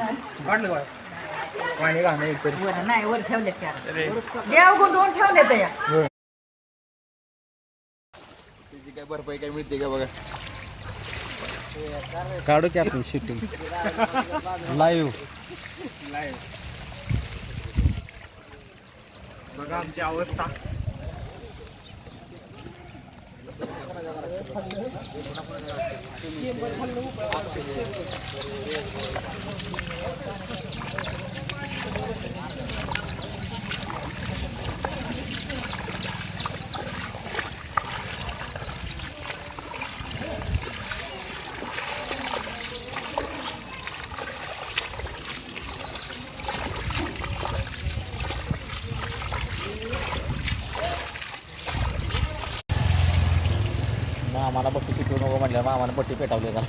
काढलं काय पाणी घालणं एक तरी वर नाही वर ठेवले त्या देव गुंडवून ठेवले त्या त्याची काय भरपाई काय मिळते का बघा? काढू की आपण शूटिंग लाईव्ह बघा आमची अवस्था. आम्हाला पट्टी पिटू नको म्हणलं आम्हाला पट्टी पेटावली का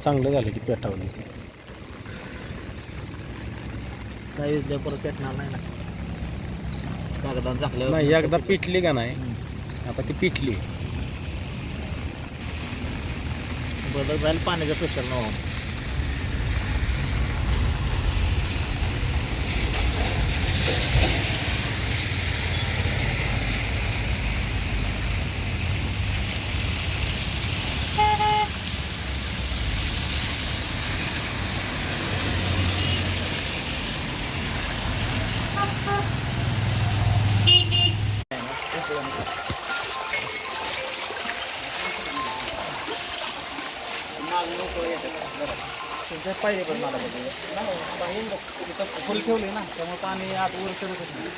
चांगलं झालं की पेटावली ती. काही परत पेटणार नाही ना. कागदान झाकलं नाही एकदा पिटली का नाही? आता ती पिटली. बदल जाईल पाण्याचं प्रेशर न पाहिजे पण मला फुल ठेवले ना त्यामुळे पाणी आत वर चढतच नाही.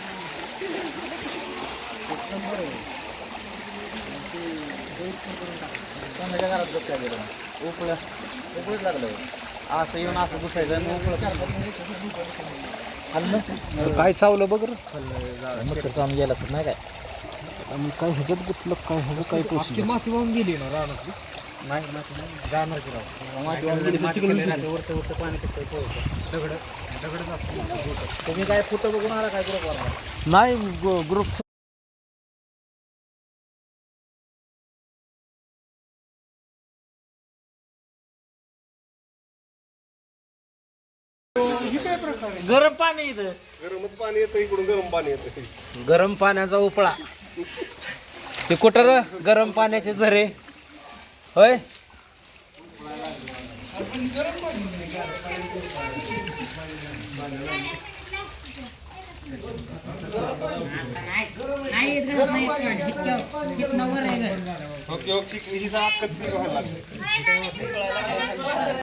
सोन्याच्या घरात गप्प्या गेलं उकळ. उकळच लागलं. असं येऊन असं घुसायचं आणि उकळ. खाल्लं काय चावलं बघ मच्छर चावून गेला असत नाही काय? आणि काय ह्याच्यात गुतलं काय ह्याचं काय माती वाहून गेली ना रानातली. नाही जाणार की राव माती वरचं वरचं पाणी तिथं दगड दगडच असतं तुम्ही काय फोटो बघून आला काय ग्रुप नाही ग्रुप गरम पाणी इथं. गरमच पाणी येतं इकडून गरम पाणी येतं. गरम पाण्याचा उपळा. ते कुठं र? गरम पाण्याचे झरे. होय? नाही ओके ओके ही साखर व्हायला